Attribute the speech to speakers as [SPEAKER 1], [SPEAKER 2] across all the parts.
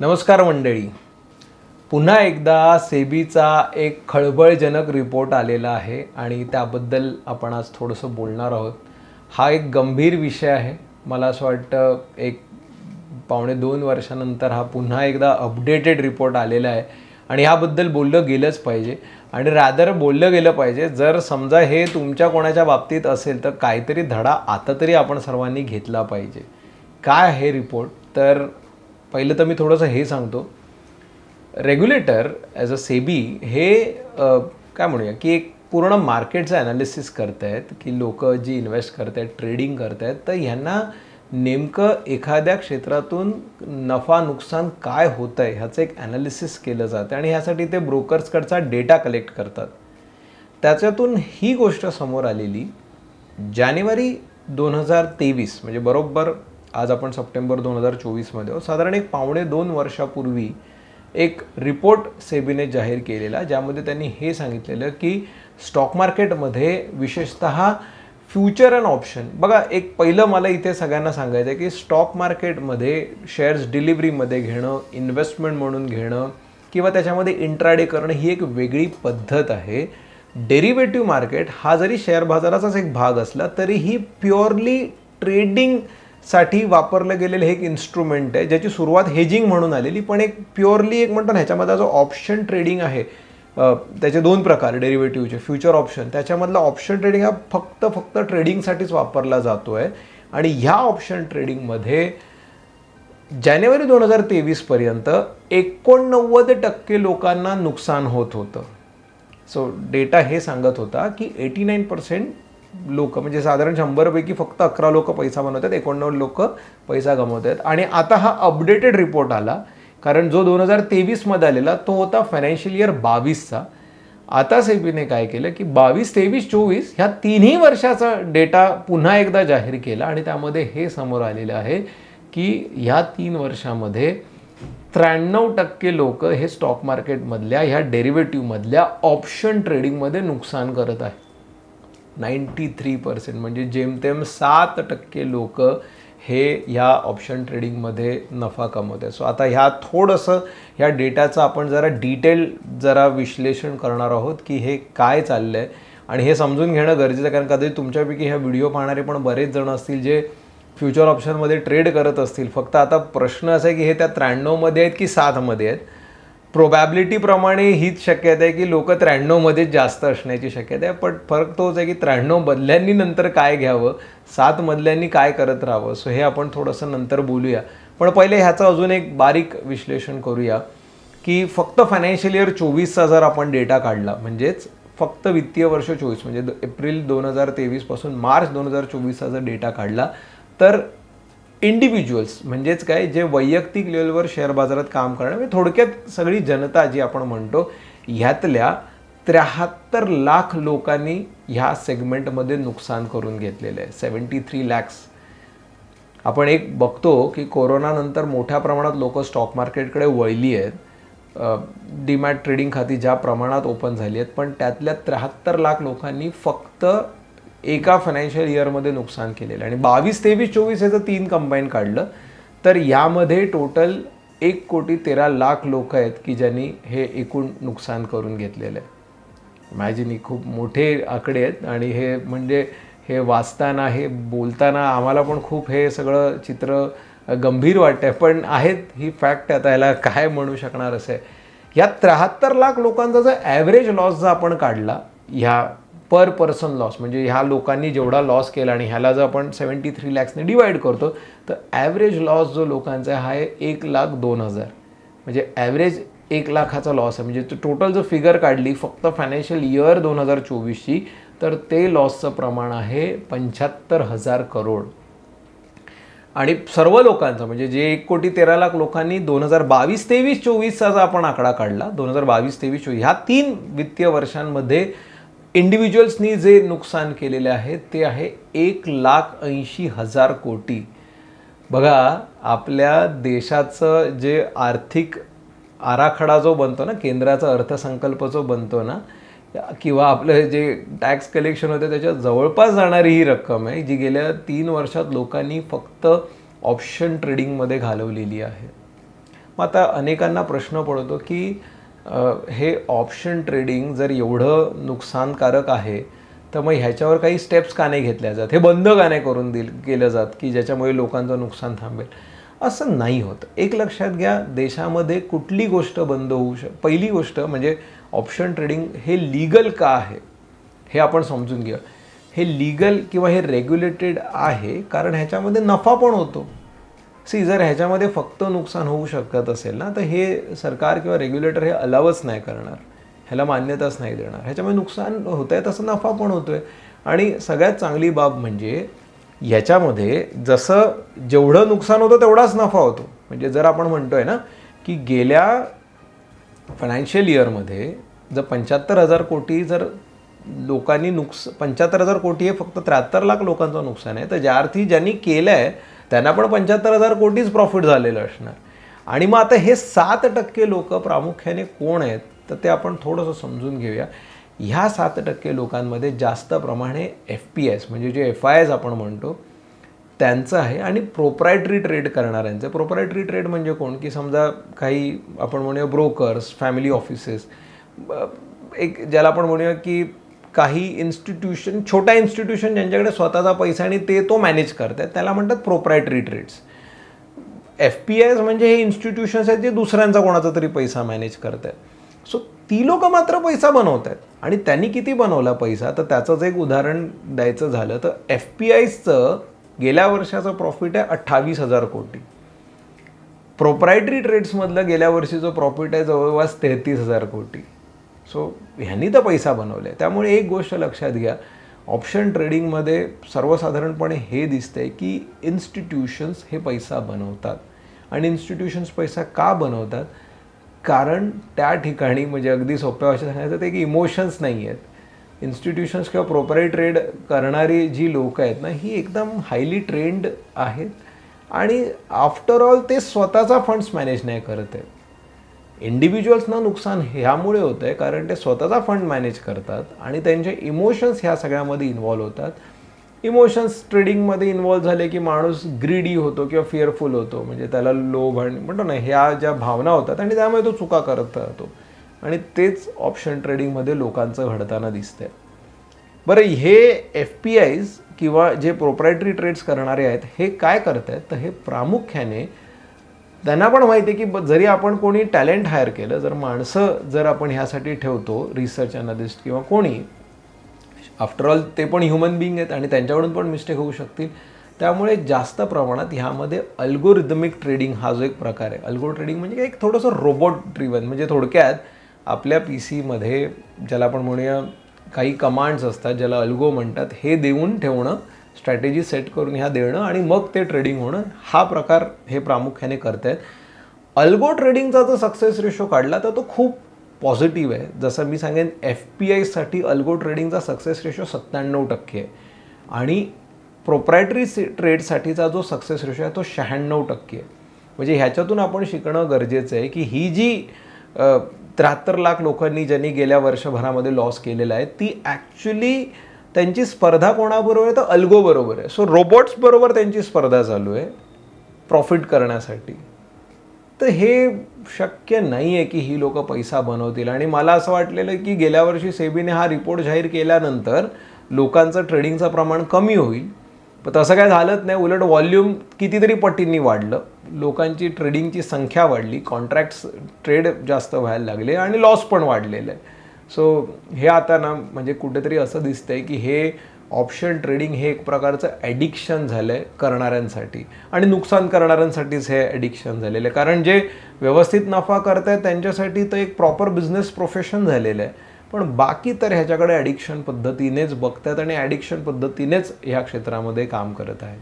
[SPEAKER 1] नमस्कार मंडळी. पुन्हा एकदा सेबीचा एक खळबळजनक रिपोर्ट आलेला आहे आणि त्याबद्दल आपण आज थोडंसं बोलणार आहोत. हा एक गंभीर विषय आहे. मला असं वाटतं एक पावणे दोन वर्षानंतर हा पुन्हा एकदा अपडेटेड रिपोर्ट आलेला आहे आणि ह्याबद्दल बोललं गेलंच पाहिजे. आणि रादर बोललं गेलं पाहिजे. जर समजा हे तुमच्या कोणाच्या बाबतीत असेल तर काहीतरी धडा आता तरी आपण सर्वांनी घेतला पाहिजे. काय आहे रिपोर्ट? तर पहिलं तर मी थोडंसं हे सांगतो. रेग्युलेटर ॲज अ सेबी हे काय म्हणूया की एक पूर्ण मार्केटचं ॲनालिसिस करत आहेत की लोक जी इन्व्हेस्ट करत आहेत ट्रेडिंग करत आहेत तर ह्यांना नेमकं एखाद्या क्षेत्रातून नफा नुकसान काय होतं आहे ह्याचं एक ॲनालिसिस केलं जातं आणि ह्यासाठी ते ब्रोकर्सकडचा डेटा कलेक्ट करतात. त्याच्यातून ही गोष्ट समोर आलेली जानेवारी दोन हजार तेवीस म्हणजे बरोबर आज आपण सप्टेंबर दोन हजार चोवीसमध्ये आहोत. साधारण एक पावणे दोन वर्षापूर्वी एक रिपोर्ट सेबीने जाहीर केलेला ज्यामध्ये त्यांनी हे सांगितलेलं की स्टॉक मार्केटमध्ये विशेषतः फ्युचर अँड ऑप्शन. बघा एक पहिलं मला इथे सगळ्यांना सांगायचं आहे की स्टॉक मार्केटमध्ये शेअर्स डिलिव्हरीमध्ये घेणं इन्व्हेस्टमेंट म्हणून घेणं किंवा त्याच्यामध्ये इंट्राडे करणं ही एक वेगळी पद्धत आहे. डेरिव्हेटिव्ह मार्केट हा जरी शेअर बाजाराचाच एक भाग असला तरीही प्युअरली ट्रेडिंग साठी वापरलं गेलेलं हे एक इन्स्ट्रुमेंट आहे ज्याची सुरुवात हेजिंग म्हणून आलेली पण एक प्युअरली एक म्हणतो ना ह्याच्यामध्ये जो ऑप्शन ट्रेडिंग आहे त्याचे दोन प्रकार डेरिव्हेटिव्हचे फ्युचर ऑप्शन त्याच्यामधला ऑप्शन ट्रेडिंग हा फक्त फक्त ट्रेडिंगसाठीच वापरला जातो आहे आणि ह्या ऑप्शन ट्रेडिंगमध्ये जानेवारी दोन हजार तेवीसपर्यंत एकोणनव्वद टक्के लोकांना नुकसान होत होतं. सो डेटा हे सांगत होता की एटी नाईन पर्सेंट लोक म्हणजे साधारण शंभरपैकी फक्त अकरा लोक पैसा बनवतात एकोणनव्वद लोक पैसा गमवत आहेत आणि आता हा अपडेटेड रिपोर्ट आला कारण जो दोन हजार तेवीसमध्ये आलेला तो होता फायनान्शियल इयर बावीसचा. आता सेबीने काय केलं की बावीस तेवीस चोवीस ह्या तिन्ही वर्षाचा डेटा पुन्हा एकदा जाहीर केला आणि त्यामध्ये हे समोर आलेलं आहे की ह्या तीन वर्षामध्ये त्र्याण्णव टक्के लोक हे स्टॉक मार्केटमधल्या ह्या डेरिव्हेटिव्हमधल्या ऑप्शन ट्रेडिंगमध्ये नुकसान करत आहे नाईंटी थ्री पर्सेंट म्हणजे जेमतेम सात टक्के लोक हे ह्या ऑप्शन ट्रेडिंगमध्ये नफा कमवते आहे सो आता ह्या थोडंसं ह्या डेटाचं आपण जरा डिटेल जरा विश्लेषण करणार आहोत की हे काय चाललं आहे आणि हे समजून घेणं गरजेचं आहे कारण कधी तुमच्यापैकी ह्या व्हिडिओ पाहणारे पण बरेच जण असतील जे फ्युचर ऑप्शनमध्ये ट्रेड करत असतील. फक्त आता प्रश्न असा आहे की हे त्या त्र्याण्णवमध्ये आहेत की सातमध्ये आहेत? प्रोबॅबिलिटीप्रमाणे हीच शक्यता आहे की लोक त्र्याण्णवमध्येच जास्त असण्याची शक्यता आहे. पण फरक तोच आहे की त्र्याण्णव मधल्यांनी नंतर काय घ्यावं सात मधल्यांनी काय करत राहावं सो हे आपण थोडंसं नंतर बोलूया. पण पहिले ह्याचं अजून एक बारीक विश्लेषण करूया की फक्त फायनान्शियल इयर चोवीसचा जर आपण डेटा काढला म्हणजेच फक्त वित्तीय वर्ष चोवीस म्हणजे द- एप्रिल दोन हजार तेवीसपासून मार्च दोन हजार चोवीसचा जर डेटा काढला तर इंडिव्हिज्युअल्स म्हणजेच काय जे वैयक्तिक लेवलवर शेअर बाजारात काम करणं म्हणजे थोडक्यात सगळी जनता जी आपण म्हणतो ह्यातल्या त्र्याहत्तर लाख लोकांनी ह्या सेगमेंटमध्ये नुकसान करून घेतलेलं आहे. सेवन्टी थ्री लॅक्स आपण एक बघतो की कोरोनानंतर मोठ्या प्रमाणात लोक स्टॉक मार्केटकडे वळली आहेत. डीमॅट ट्रेडिंग खाती ज्या प्रमाणात ओपन झाली आहेत पण त्यातल्या त्र्याहत्तर लाख लोकांनी फक्त एका फायनान्शियल इयरमध्ये नुकसान केलेलं आणि बावीस तेवीस चोवीस ह्याचं तीन कंबाईन काढलं तर यामध्ये टोटल एक कोटी तेरा लाख लोक आहेत की ज्यांनी हे एकूण नुकसान करून घेतलेलं आहे. इमॅजिन ही खूप मोठे आकडे आहेत आणि हे म्हणजे हे वाचताना हे बोलताना आम्हाला पण खूप हे सगळं चित्र गंभीर वाटतंय. पण आहेत ही फॅक्ट आता याला काय म्हणू शकणार असं? आहे या त्र्याहत्तर लाख लोकांचा जर ॲव्हरेज लॉस जर आपण काढला ह्या पर पर्सन लॉस म्हणजे ह्या लोकांनी जेवढा लॉस केला आणि ह्याला जर आपण सेवन्टी थ्री लॅक्सने डिवाईड करतो तर ॲव्हरेज लॉस जो लोकांचा आहे हा आहे एक लाख दोन हजार. म्हणजे ॲव्हरेज एक लाखाचा लॉस आहे. म्हणजे टोटल जर फिगर काढली फक्त फायनान्शियल इयर दोन हजार चोवीसची तर ते लॉसचं प्रमाण आहे पंच्याहत्तर हजार करोड. आणि सर्व लोकांचं म्हणजे जे एक कोटी तेरा लाख लोकांनी दोन हजार बावीस तेवीस चोवीसचा जर आपण आकडा काढला दोन हजार बावीस तेवीस चोवीस ह्या तीन वित्तीय वर्षांमध्ये इंडिव्हिज्युअल्सनी जे नुकसान केलेले आहे ते आहे एक लाख ऐंशी हजार कोटी. बघा आपल्या देशाचं जे आर्थिक आराखडा जो बनतो ना केंद्राचा अर्थसंकल्प जो बनतो ना किंवा आपलं जे टॅक्स कलेक्शन होतं त्याच्या जवळपास जाणारी ही रक्कम आहे जी गेल्या तीन वर्षात लोकांनी फक्त ऑप्शन ट्रेडिंगमध्ये घालवलेली आहे. मग आता अनेकांना प्रश्न पडतो की हे ऑप्शन ट्रेडिंग जर एवढं नुकसानकारक आहे तर मग ह्याच्यावर काही स्टेप्स का नाही घेतल्या जात? हे बंद का नाही करून दिल केलं जात की ज्याच्यामुळे लोकांचं नुकसान थांबेल? असं नाही होत. एक लक्षात घ्या देशामध्ये कुठली गोष्ट बंद होऊ शक पहिली गोष्ट म्हणजे ऑप्शन ट्रेडिंग हे लीगल का आहे? हे आपण समजून घ्या हे लीगल किंवा हे रेग्युलेटेड आहे कारण ह्याच्यामध्ये नफा पण होतो. सी जर ह्याच्यामध्ये फक्त नुकसान होऊ शकत असेल ना तर हे सरकार किंवा रेग्युलेटर हे अलावच नाही करणार. ह्याला मान्यताच नाही देणार. ह्याच्यामुळे नुकसान होत आहे तसं नफा पण होतो आहे आणि सगळ्यात चांगली बाब म्हणजे ह्याच्यामध्ये जसं जेवढं नुकसान होतं तेवढाच नफा होतो. म्हणजे जर आपण म्हणतोय ना की गेल्या फायनान्शियल इयरमध्ये जर पंच्याहत्तर हजार कोटी जर लोकांनी नुकस पंच्याहत्तर हजार कोटी हे फक्त त्र्याहत्तर लाख लोकांचं नुकसान आहे. तर ज्या अर्थी ज्यांनी केलं आहे त्यांना पण पंच्याहत्तर हजार कोटीच प्रॉफिट झालेलं असणार. आणि मग आता हे सात टक्के लोक प्रामुख्याने कोण आहेत तर ते आपण थोडंसं समजून घेऊया. ह्या सात टक्के लोकांमध्ये जास्त प्रमाणे एफ पी एस म्हणजे जे एफ आय एस आपण म्हणतो त्यांचं आहे. आणि प्रोप्रायटरी ट्रेड करणाऱ्यांचं. प्रोप्रायटरी ट्रेड म्हणजे कोण? की समजा काही आपण म्हणूया ब्रोकर्स फॅमिली ऑफिसेस एक ज्याला आपण म्हणूया की काही इन्स्टिट्यूशन छोटा इन्स्टिट्यूशन ज्यांच्याकडे स्वतःचा पैसा आणि ते तो मॅनेज करतात त्याला म्हणतात proprietary trades F P S म्हणजे हे इन्स्टिट्यूशन्स आहेत जे दुसऱ्यांचा कोणाचा तरी पैसा मॅनेज करत आहेत सो ती लोक मात्र पैसा बनवत आहेत आणि त्यांनी किती बनवला पैसा? तर त्याचंच एक उदाहरण द्यायचं झालं तर एफ पी आयचं गेल्या वर्षाचं प्रॉफिट आहे अठ्ठावीस हजार कोटी. प्रोप्रायटरी ट्रेड्समधलं गेल्या वर्षीचं प्रॉफिट आहे जवळपास तेहतीस हजार कोटी. सो ह्यांनी तर पैसा बनवला आहे त्यामुळे एक गोष्ट लक्षात घ्या. ऑप्शन ट्रेडिंगमध्ये सर्वसाधारणपणे हे दिसतंय की इन्स्टिट्यूशन्स हे पैसा बनवतात. आणि इन्स्टिट्यूशन्स पैसा का बनवतात? कारण त्या ठिकाणी म्हणजे अगदी सोप्या भाषेत सांगायचं ते की इमोशन्स नाही आहेत. इन्स्टिट्यूशन्स किंवा प्रोपराई ट्रेड करणारी जी लोक आहेत ना ही एकदम हायली ट्रेंड आहेत. आणि आफ्टर ऑल ते स्वतःचा फंड्स मॅनेज नाही करत आहेत. इंडिव्हिज्युअल्सना नुकसान ह्यामुळे होतं आहे कारण ते स्वतःचा फंड मॅनेज करतात आणि त्यांचे इमोशन्स ह्या सगळ्यामध्ये इन्व्हॉल्व होतात. इमोशन्स ट्रेडिंगमध्ये इन्व्हॉल्व झाले की माणूस ग्रीडी होतो किंवा फिअरफुल होतो. म्हणजे त्याला लोभ आणि म्हणतो ना ह्या ज्या भावना होतात आणि त्यामुळे तो चुका करत राहतो. आणि तेच ऑप्शन ट्रेडिंगमध्ये लोकांचं घडताना दिसतंय. बरं हे एफ पी आयज किंवा जे प्रोप्रायटरी ट्रेड्स करणारे आहेत हे काय करत आहेत तर हे प्रामुख्याने त्यांना पण माहिती आहे की ब- जरी आपण कोणी टॅलेंट हायर केलं जर माणसं जर आपण ह्यासाठी ठेवतो रिसर्च अनालिस्ट किंवा कोणी आफ्टर ऑल ते पण ह्युमन बिईंग आहेत आणि त्यांच्याकडून पण मिस्टेक होऊ शकतील. त्यामुळे जास्त प्रमाणात ह्यामध्ये अल्गोरिदमिक ट्रेडिंग हा जो एक प्रकार आहे. अल्गो ट्रेडिंग म्हणजे एक थोडंसं रोबोट ड्रिवन म्हणजे थोडक्यात आपल्या पी सीमध्ये ज्याला आपण म्हणूया काही कमांड्स असतात ज्याला अल्गो म्हणतात हे देऊन ठेवणं स्ट्रॅटेजी सेट करून ह्या देणं आणि मग ते ट्रेडिंग होणं हा प्रकार हे प्रामुख्याने करत आहेत अल्गो ट्रेडिंगचा जर सक्सेस रेशो काढला तर तो खूप पॉझिटिव्ह आहे. जसं मी सांगेन एफ पी आयसाठी अल्गो ट्रेडिंगचा सक्सेस रेशो सत्त्याण्णव टक्के आहे. आणि प्रोप्रायटरी ट्रेडसाठीचा जो सक्सेस रेशो आहे तो शहाण्णव टक्के आहे. म्हणजे ह्याच्यातून आपण शिकणं गरजेचं आहे की ही जी त्र्याहत्तर लाख लोकांनी ज्यांनी गेल्या वर्षभरामध्ये लॉस केलेला आहे ती ॲक्च्युली त्यांची स्पर्धा कोणाबरोबर आहे? तर अल्गो बरोबर आहे. सो रोबोट्स बरोबर त्यांची स्पर्धा चालू आहे प्रॉफिट करण्यासाठी. तर हे शक्य नाही आहे की ही लोक पैसा बनवतील. आणि मला असं वाटलेलं की गेल्या वर्षी सेबीने हा रिपोर्ट जाहीर केल्यानंतर लोकांचं ट्रेडिंगचं प्रमाण कमी होईल. पण तसं काय झालंच नाही. उलट व्हॉल्यूम कितीतरी पटींनी वाढलं. लोकांची ट्रेडिंगची संख्या वाढली. कॉन्ट्रॅक्ट्स ट्रेड जास्त व्हायला लागले आणि लॉस पण वाढलेलं आहे. सो हे आता ना म्हणजे कुठेतरी असं दिसतंय की हे ऑप्शन ट्रेडिंग हे एक प्रकारचं ॲडिक्शन झालं आहे करणाऱ्यांसाठी. आणि नुकसान करणाऱ्यांसाठीच हे ॲडिक्शन झालेलं आहे. कारण जे व्यवस्थित नफा करत आहेत त्यांच्यासाठी तर एक प्रॉपर बिझनेस प्रोफेशन झालेलं आहे. पण बाकी तर ह्याच्याकडे ॲडिक्शन पद्धतीनेच बघतात आणि ॲडिक्शन पद्धतीनेच ह्या क्षेत्रामध्ये काम करत आहेत.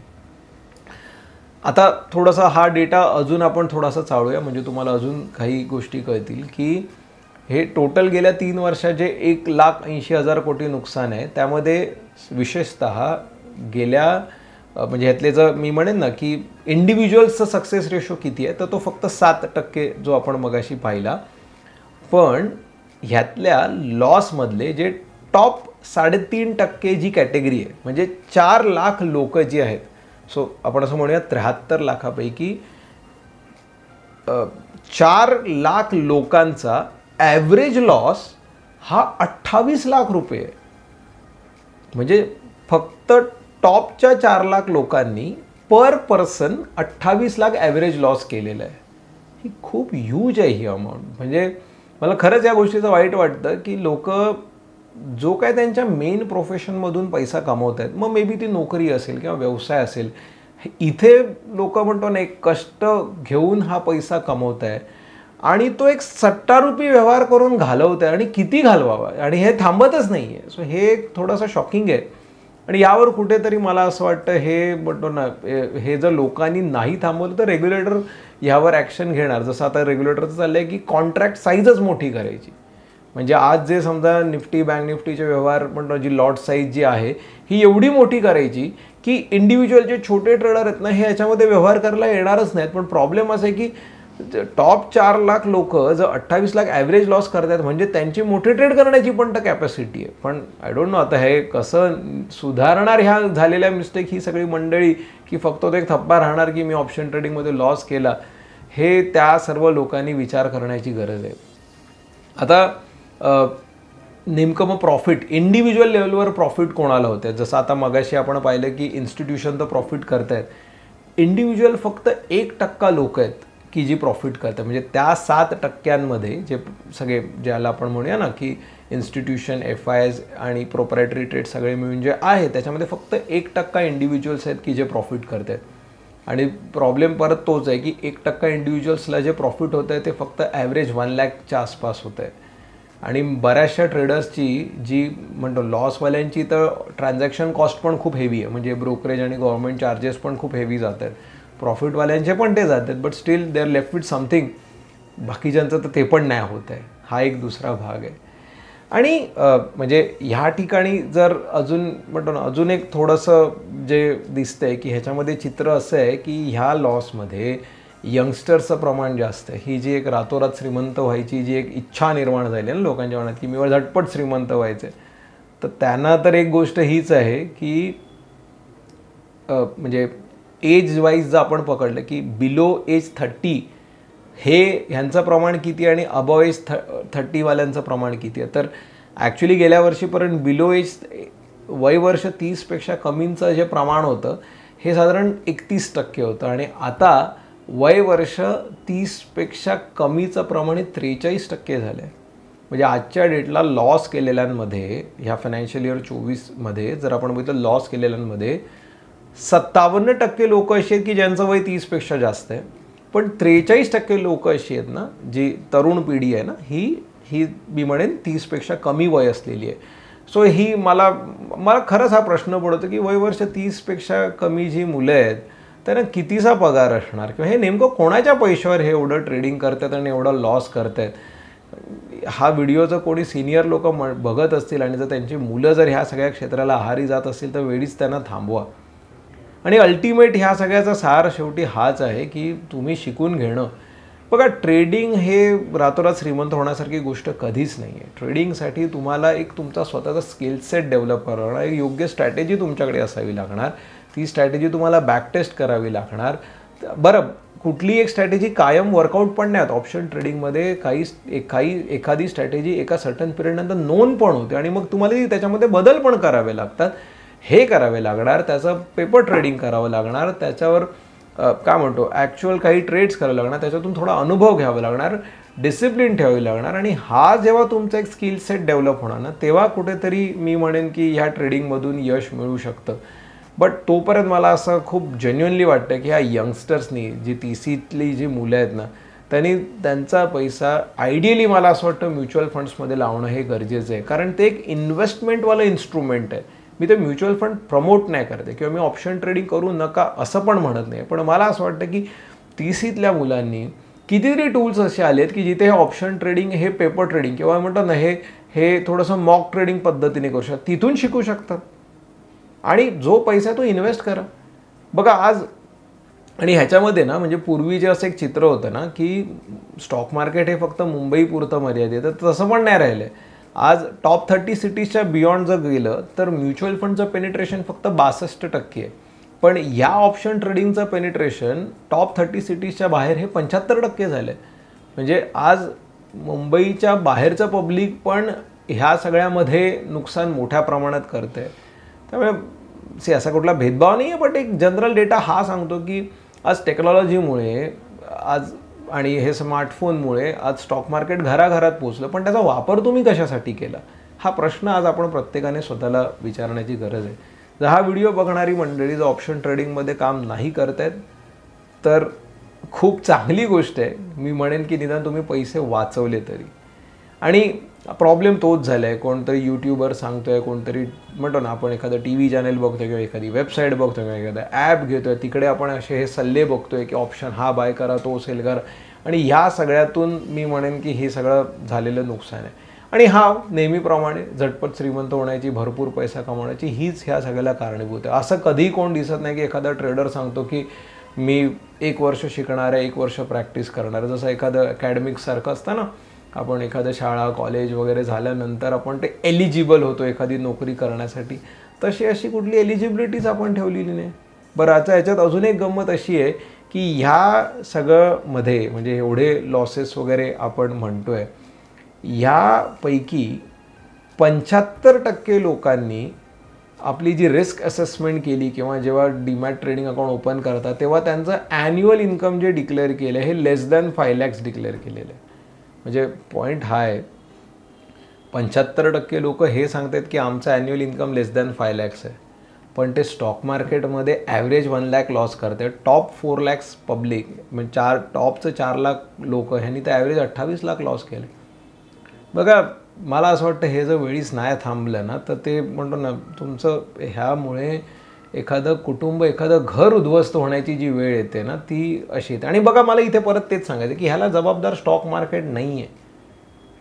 [SPEAKER 1] आता थोडासा हा डेटा अजून आपण थोडासा चाळूया. म्हणजे तुम्हाला अजून काही गोष्टी कळतील की हे टोटल गेल्या तीन वर्षात जे एक लाख ऐंशी हजार कोटी नुकसान आहे. त्यामध्ये विशेषत गेल्या म्हणजे ह्यातले जर मी म्हणेन ना की इंडिव्हिज्युअल्सचं सक्सेस रेशो किती आहे तर तो फक्त सात टक्के जो आपण मगाशी पाहिला. पण ह्यातल्या लॉसमधले जे टॉप साडेतीन टक्के जी कॅटेगरी आहे म्हणजे चार लाख लोक जी आहेत सो आपण असं म्हणूया त्र्याहत्तर लाखापैकी चार लाख लोकांचा ॲव्हरेज लॉस हा अठ्ठावीस लाख रुपये म्हणजे फक्त टॉपच्या चार लाख लोकांनी पर पर्सन अठ्ठावीस लाख ॲव्हरेज लॉस केलेला आहे. ही खूप ह्यूज आहे ही अमाऊंट म्हणजे मला खरंच या गोष्टीचं वाईट वाटतं की लोक जो काय त्यांच्या मेन प्रोफेशनमधून पैसा कमवत आहेत मग मे बी ती नोकरी असेल किंवा व्यवसाय असेल इथे लोक म्हणतो ना एक कष्ट घेऊन हा पैसा कमवत आहे. आणि तो एक सट्टारूपी व्यवहार करून घालवत आहे आणि किती घालवावा? आणि हे थांबतच नाही आहे सो हे एक थोडंसं शॉकिंग आहे. आणि यावर कुठेतरी मला असं वाटतं हे म्हणतो ना हे- जर लोकांनी नाही थांबवलं तर रेग्युलेटर ह्यावर ॲक्शन घेणार. जसं आता रेग्युलेटरचं चाललं आहे की कॉन्ट्रॅक्ट साईजच मोठी करायची. म्हणजे आज जे समजा निफ्टी बँक निफ्टीचे व्यवहार म्हणतो जी लॉट साईज जी आहे ही एवढी मोठी करायची की इंडिव्हिज्युअल जे छोटे ट्रेडर आहेत ना हे याच्यामध्ये व्यवहार करायला येणारच नाहीत. पण प्रॉब्लेम असा आहे की टॉप चार लाख लोक जर अठ्ठावीस लाख ॲव्हरेज लॉस करतात म्हणजे त्यांची मोठी ट्रेड करण्याची पण तर कॅपॅसिटी आहे. पण आय डोंट नो आता हे कसं सुधारणार ह्या झालेल्या मिस्टेक ही सगळी मंडळी की फक्त तो एक थप्पा राहणार की मी ऑप्शन ट्रेडिंगमध्ये लॉस केला हे त्या सर्व लोकांनी विचार करण्याची गरज आहे. आता नेमकं मग प्रॉफिट इंडिव्हिज्युअल लेवलवर प्रॉफिट कोणाला होतं जसं आता मगाशी आपण पाहिलं की इन्स्टिट्यूशन तर प्रॉफिट करत आहेत इंडिव्हिज्युअल फक्त एक टक्का लोक आहेत. की जी प्रॉफिट करते. म्हणजे त्या सात टक्क्यांमध्ये जे सगळे ज्याला आपण म्हणूया ना की इन्स्टिट्यूशन एफ आय एस आणि प्रोपरायटरी ट्रेड सगळे मिळून जे आहे त्याच्यामध्ये फक्त एक टक्का इंडिव्हिज्युअल्स आहेत की जे प्रॉफिट करतात आणि प्रॉब्लेम परत तोच आहे की एक टक्का इंडिव्हिज्युअल्सला जे प्रॉफिट होतं आहे ते फक्त ॲव्हरेज वन लॅकच्या आसपास होतं आहे. आणि बऱ्याचशा ट्रेडर्सची जी म्हणतो लॉसवाल्यांची तर ट्रान्झॅक्शन कॉस्ट पण खूप हेवी आहे. म्हणजे ब्रोकरेज आणि गव्हर्नमेंट चार्जेस पण खूप हेवी जात आहेत. प्रॉफिटवाल्यांचे पण ते जात आहेत but still they are left with something बाकीच्यांचं तर ते पण नाही होत आहे. हा एक दुसरा भाग आहे. आणि म्हणजे ह्या ठिकाणी जर अजून म्हणतो ना अजून एक थोडंसं जे दिसतंय की ह्याच्यामध्ये चित्र असं आहे की ह्या लॉसमध्ये यंगस्टर्सचं प्रमाण जास्त आहे. ही जी एक रातोरात श्रीमंत व्हायची जी एक इच्छा निर्माण झाली आहे ना लोकांच्या मनात की मी झटपट श्रीमंत व्हायचं तर त्यांना तर एक गोष्ट हीच आहे की म्हणजे एज वाईज जर आपण पकडलं की बिलो एज थर्टी हे ह्यांचं प्रमाण किती आणि अबव एज थ थर्टीवाल्यांचं प्रमाण किती आहे? तर ॲक्च्युली गेल्या वर्षीपर्यंत बिलो एज वय वर्ष तीसपेक्षा कमींचं जे प्रमाण होतं हे साधारण एकतीस टक्के होतं. आणि आता वय वर्ष तीसपेक्षा कमीचं प्रमाण हे त्रेचाळीस टक्के झालं आहे म्हणजे आजच्या डेटला लॉस केलेल्यांमध्ये ह्या फायनान्शियल इयर चोवीसमध्ये जर आपण बघितलं लॉस केलेल्यांमध्ये सत्तावन्न टक्के लोक अशी आहेत की ज्यांचं वय तीसपेक्षा जास्त आहे. पण त्रेचाळीस टक्के लोक अशी आहेत ना जी तरुण पिढी आहे ना ही ही मी म्हणेन तीसपेक्षा कमी वय असलेली आहे. सो ही मला मला खरंच हा प्रश्न पडतो की वयवर्ष तीसपेक्षा कमी जी मुलं आहेत त्यांना कितीचा पगार असणार? किंवा हे नेमकं कोणाच्या पैशावर हे एवढं ट्रेडिंग करतात आणि एवढं लॉस करतायत? हा व्हिडिओ जर कोणी सिनियर लोक म बघत असतील आणि जर त्यांची मुलं जर ह्या सगळ्या क्षेत्राला आहारी जात असतील तर वेळीच त्यांना थांबवा. आणि अल्टिमेट ह्या सगळ्याचा सार शेवटी हाच आहे की तुम्ही शिकून घेणं. बघा ट्रेडिंग हे रातोरात श्रीमंत होण्यासारखी गोष्ट कधीच नाही आहे ट्रेडिंगसाठी तुम्हाला एक तुमचा स्वतःचा स्किल सेट डेव्हलप करावा एक योग्य स्ट्रॅटेजी तुमच्याकडे असावी लागणार. ती स्ट्रॅटेजी तुम्हाला बॅक टेस्ट करावी लागणार. बरं कुठली एक स्ट्रॅटेजी कायम वर्कआउट पण नाही ऑप्शन ट्रेडिंगमध्ये काही एक काही एखादी स्ट्रॅटेजी एका सर्टन पिरियडनंतर नोंद पण होते आणि मग तुम्हाला त्याच्यामध्ये बदल पण करावे लागतात. हे करावे लागणार त्याचं पेपर ट्रेडिंग करावं लागणार त्याच्यावर काय म्हणतो ॲक्च्युअल काही ट्रेड्स करावे लागणार त्याच्यातून थोडा अनुभव घ्यावा लागणार डिसिप्लिन ठेवावी लागणार आणि हा जेव्हा तुमचा एक स्किल सेट डेव्हलप होणार ना तेव्हा कुठेतरी मी म्हणेन की ह्या ट्रेडिंगमधून यश मिळू शकतं. बट तोपर्यंत मला असं खूप जेन्युअनली वाटतं की ह्या यंगस्टर्सनी जी तीसीतली जी मुलं आहेत ना त्यांनी त्यांचा पैसा आयडियली मला असं वाटतं म्युच्युअल फंड्समध्ये लावणं हे गरजेचं आहे. कारण ते एक इन्व्हेस्टमेंटवालं इन्स्ट्रुमेंट आहे. मी ते म्युच्युअल फंड प्रमोट नाही करते किंवा मी ऑप्शन ट्रेडिंग करू नका असं पण म्हणत नाही. पण मला असं वाटतं की तीसीतल्या मुलांनी कितीतरी टूल्स असे आलेत की जिथे हे ऑप्शन ट्रेडिंग हे पेपर ट्रेडिंग किंवा म्हणतात ना हे हे थोडंसं मॉक ट्रेडिंग पद्धतीने करू शकतात तिथून शिकू शकतात. आणि जो पैसा तो इन्व्हेस्ट करा. बघा आज आणि ह्याच्यामध्ये ना म्हणजे पूर्वी जे असं एक चित्र होतं ना की स्टॉक मार्केट हे फक्त मुंबईपुरतं मर्यादित तर तसं पण नाही राहिलं आहे आज टॉप थर्टी सिटीजच्या बियॉन्ड जर गेलं तर म्युच्युअल फंडचं पेनिट्रेशन फक्त बासष्ट टक्के आहे. पण या ऑप्शन ट्रेडिंगचं पेनिट्रेशन टॉप थर्टी सिटीजच्या बाहेर हे पंच्याहत्तर टक्के झालं आहे म्हणजे आज मुंबईच्या बाहेरचं पब्लिक पण ह्या सगळ्यामध्ये नुकसान मोठ्या प्रमाणात करते त्यामुळे सी असा कुठला भेदभाव नाही आहे बट एक जनरल डेटा हा सांगतो की आज टेक्नॉलॉजीमुळे आज आणि हे स्मार्टफोनमुळे आज स्टॉक मार्केट घराघरात पोचलं पण त्याचा वापर तुम्ही कशासाठी केला? हा प्रश्न आज आपण प्रत्येकाने स्वतःला विचारण्याची गरज आहे. जर हा व्हिडिओ बघणारी मंडळी जर ऑप्शन ट्रेडिंगमध्ये काम नाही करतायत तर खूप चांगली गोष्ट आहे. मी म्हणेन की निदान तुम्ही पैसे वाचवले तरी. आणि प्रॉब्लेम तोच झाला आहे कोणतरी यूट्यूबर सांगतो आहे कोणतरी म्हणतो ना आपण एखादं टी व्ही चॅनल बघतो किंवा एखादी वेबसाईट बघतो किंवा एखादा ॲप घेतोय तिकडे आपण असे हे सल्ले बघतोय की ऑप्शन हा बाय करा तो सेल करा. आणि ह्या सगळ्यातून मी म्हणेन की हे सगळं झालेलं नुकसान आहे. आणि हा नेहमीप्रमाणे झटपट श्रीमंत होण्याची भरपूर पैसा कमावण्याची हीच ह्या सगळ्याला कारणीभूत आहे. असं कधी कोण दिसत नाही की एखादा ट्रेडर सांगतो की मी एक वर्ष शिकणार आहे एक वर्ष प्रॅक्टिस करणार. आहे जसं एखादं अकॅडमिकसारखं असतं ना आपण एखादं शाळा कॉलेज वगैरे झाल्यानंतर आपण ते एलिजिबल होतो एखादी नोकरी करण्यासाठी. तशी अशी कुठली एलिजिबिलिटीच आपण ठेवलेली नाही. बरं आता याच्यात अजून एक गंमत अशी आहे की ह्या सगळं मध्ये म्हणजे एवढे लॉसेस वगैरे आपण म्हणतो आहे ह्यापैकी पंच्याहत्तर टक्के लोकांनी आपली जी रिस्क असेसमेंट केली किंवा जेव्हा डीमॅट ट्रेडिंग अकाउंट ओपन करतात तेव्हा त्यांचं ॲन्युअल इन्कम जे डिक्लेअर केलं हे less than five lakhs declare केलेलं आहे. म्हणजे पॉईंट हा आहे पंच्याहत्तर टक्के लोक हे सांगतात की आमचं annual income less than five lakhs आहे. पण ते स्टॉक मार्केटमध्ये ॲव्हरेज वन लॅक लॉस करते टॉप फोर लॅक्स पब्लिक म्हणजे चार टॉपचं चार लाख लोक ह्यांनी तर ॲव्हरेज अठ्ठावीस लाख लॉस केले. बघा मला असं वाटतं हे जर वेळीच नाही थांबलं ना तर ते म्हणतो ना तुमचं ह्यामुळे एखादं कुटुंब एखादं घर उद्ध्वस्त होण्याची जी वेळ येते ना ती अशी येते. आणि बघा मला इथे परत तेच सांगायचं की ह्याला जबाबदार स्टॉक मार्केट नाही आहे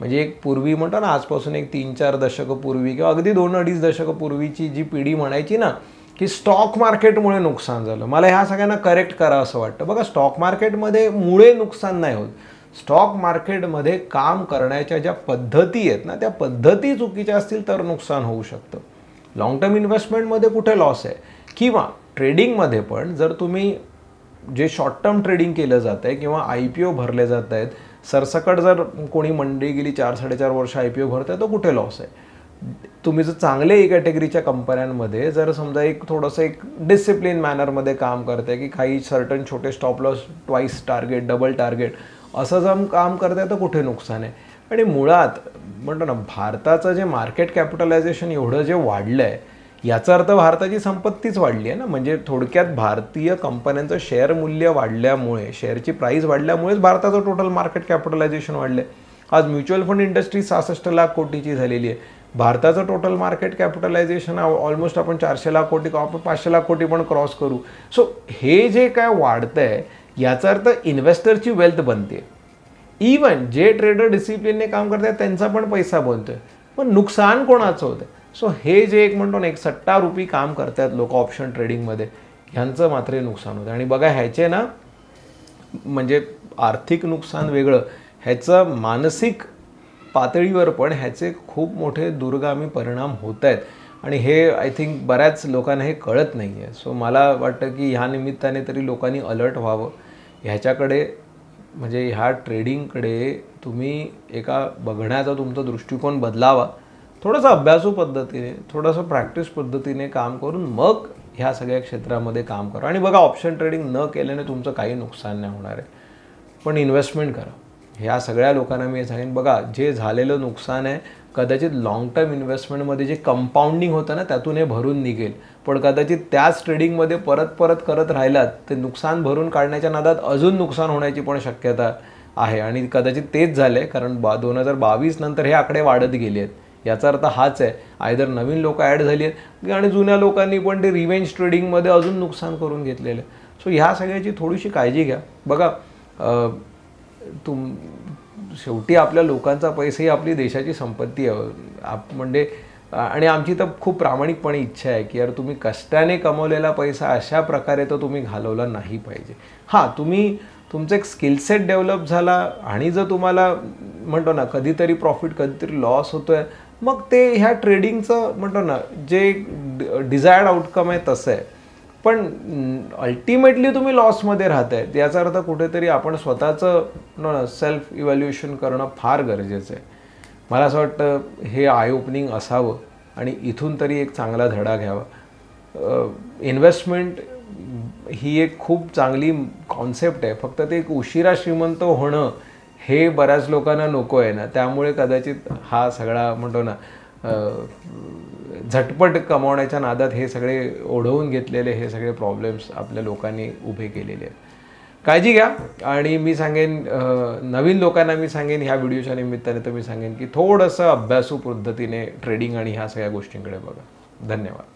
[SPEAKER 1] म्हणजे एक पूर्वी म्हणतो ना आजपासून एक तीन चार दशकं पूर्वी किंवा अगदी दोन अडीच दशकं पूर्वीची जी पिढी म्हणायची ना की स्टॉक मार्केटमुळे नुकसान झालं. मला ह्या सगळ्यांना करेक्ट करा असं वाटतं. बघा स्टॉक मार्केटमध्ये मुळे नुकसान नाही होत. स्टॉक मार्केटमध्ये काम करण्याच्या ज्या पद्धती आहेत ना त्या पद्धती चुकीच्या असतील तर नुकसान होऊ शकतं. लाँग टर्म इन्व्हेस्टमेंटमध्ये कुठे लॉस आहे? किंवा ट्रेडिंगमध्ये पण जर तुम्ही जे शॉर्ट टर्म ट्रेडिंग केलं जात आहे किंवा आय पी ओ भरले जात आहेत सरसकट जर कोणी मंडळी गेली चार साडेचार वर्ष आय पी ओ भरत आहे तर कुठे लॉस आहे? तुम्ही जर चांगले ए कॅटेगरीच्या कंपन्यांमध्ये जर समजा एक थोडंसं एक डिसिप्लिन मॅनरमध्ये काम करते की काही सर्टन छोटे stop loss twice target double target असं जर काम करताय तर कुठे नुकसान आहे? आणि मुळात म्हणतो ना भारताचं जे मार्केट कॅपिटलायझेशन एवढं जे वाढलं आहे याचा अर्थ भारताची संपत्तीच वाढली आहे ना. म्हणजे थोडक्यात भारतीय कंपन्यांचं शेअर मूल्य वाढल्यामुळे शेअरची प्राईस वाढल्यामुळेच भारताचं टोटल मार्केट कॅपिटलायझेशन वाढलं आहे आज म्युच्युअल फंड इंडस्ट्री सहासष्ट लाख कोटीची झालेली आहे. भारताचं टोटल मार्केट कॅपिटलायझेशन ऑलमोस्ट आपण चारशे लाख कोटी आपण पाचशे लाख कोटी पण क्रॉस करू. सो हे जे काय वाढतं आहे याचा अर्थ इन्व्हेस्टरची वेल्थ बनते. इवन जे ट्रेडर डिसिप्लिनने काम करतात त्यांचा पण पैसा बनतोय. पण नुकसान कोणाचं होतं सो हे जे एक म्हणतो ना एक सट्टारूपी काम करतात लोक ऑप्शन ट्रेडिंगमध्ये ह्यांचं मात्र नुकसान होतं. आणि बघा ह्याचे ना म्हणजे आर्थिक नुकसान वेगळं ह्याचं मानसिक पातळीवर पण ह्याचे खूप मोठे दूरगामी परिणाम होत आहेत आणि हे आय थिंक बऱ्याच लोकांना हे कळत नाही आहे सो मला वाटतं की ह्या निमित्ताने तरी लोकांनी अलर्ट व्हावं. ह्याच्याकडे म्हणजे ह्या ट्रेडिंगकडे तुम्ही एका बघण्याचा तुमचा दृष्टिकोन बदलावा. थोडंसं अभ्यासू पद्धतीने थोडंसं प्रॅक्टिस पद्धतीने काम करून मग ह्या सगळ्या क्षेत्रामध्ये काम करा. आणि बघा ऑप्शन ट्रेडिंग न केल्याने तुमचं काही नुकसान नाही होणार आहे. पण इन्व्हेस्टमेंट करा. ह्या सगळ्या लोकांना मी हे सांगेन बघा जे झालेलं नुकसान आहे कदाचित लाँग टर्म इन्व्हेस्टमेंटमध्ये जे कंपाऊंडिंग होतं ना त्यातून हे भरून निघेल. पण कदाचित त्याच ट्रेडिंगमध्ये परत परत करत राहिलात ते नुकसान भरून काढण्याच्या नादात अजून नुकसान होण्याची पण शक्यता आहे. आणि कदाचित तेच झालं आहे कारण बा दोन हजार बावीस नंतर हे आकडे वाढत गेले आहेत याचा अर्थ हाच आहे. आयदर नवीन लोक ॲड झाली आहेत आणि जुन्या लोकांनी पण ते रिव्हेंज ट्रेडिंगमध्ये अजून नुकसान करून घेतलेलं आहे. सो ह्या सगळ्याची थोडीशी काळजी घ्या. बघा तुम शेवटी आपल्या लोकांचा पैसा ही आपली देशाची संपत्ती आहे. आप म्हणजे आणि आमची तर खूप प्रामाणिकपणे इच्छा आहे की यार तुम्ही कष्टाने कमवलेला पैसा अशा प्रकारे तर तुम्ही घालवला नाही पाहिजे. हां तुम्ही तुमचं एक स्किलसेट डेव्हलप झाला आणि जर तुम्हाला म्हणतो ना कधीतरी प्रॉफिट कधीतरी लॉस होतो आहे मग ते ह्या ट्रेडिंगचं म्हणतो ना जे डिझायर्ड आउटकम आहे तसं आहे. पण अल्टिमेटली तुम्ही लॉसमध्ये राहताय. याचा अर्थ कुठेतरी आपण स्वतःचं सेल्फ इव्हॅल्युएशन करणं फार गरजेचं आहे. मला असं वाटतं हे आय ओपनिंग असावं आणि इथून तरी एक चांगला धडा घ्यावा. इन्व्हेस्टमेंट ही एक खूप चांगली कॉन्सेप्ट आहे. फक्त ते एक उशिरा श्रीमंत होणं हे बऱ्याच लोकांना नको आहे ना त्यामुळे कदाचित हा सगळा म्हणतो ना झटपट कमावण्याच्या नादात हे सगळे ओढवून घेतलेले हे सगळे प्रॉब्लेम्स आपल्या लोकांनी उभे केलेले आहेत. काळजी घ्या आणि मी सांगेन नवीन लोकांना मी सांगेन ह्या व्हिडिओच्या निमित्ताने तर मी सांगेन की थोडंसं अभ्यासू पद्धतीने ट्रेडिंग आणि ह्या सगळ्या गोष्टींकडे बघा. धन्यवाद.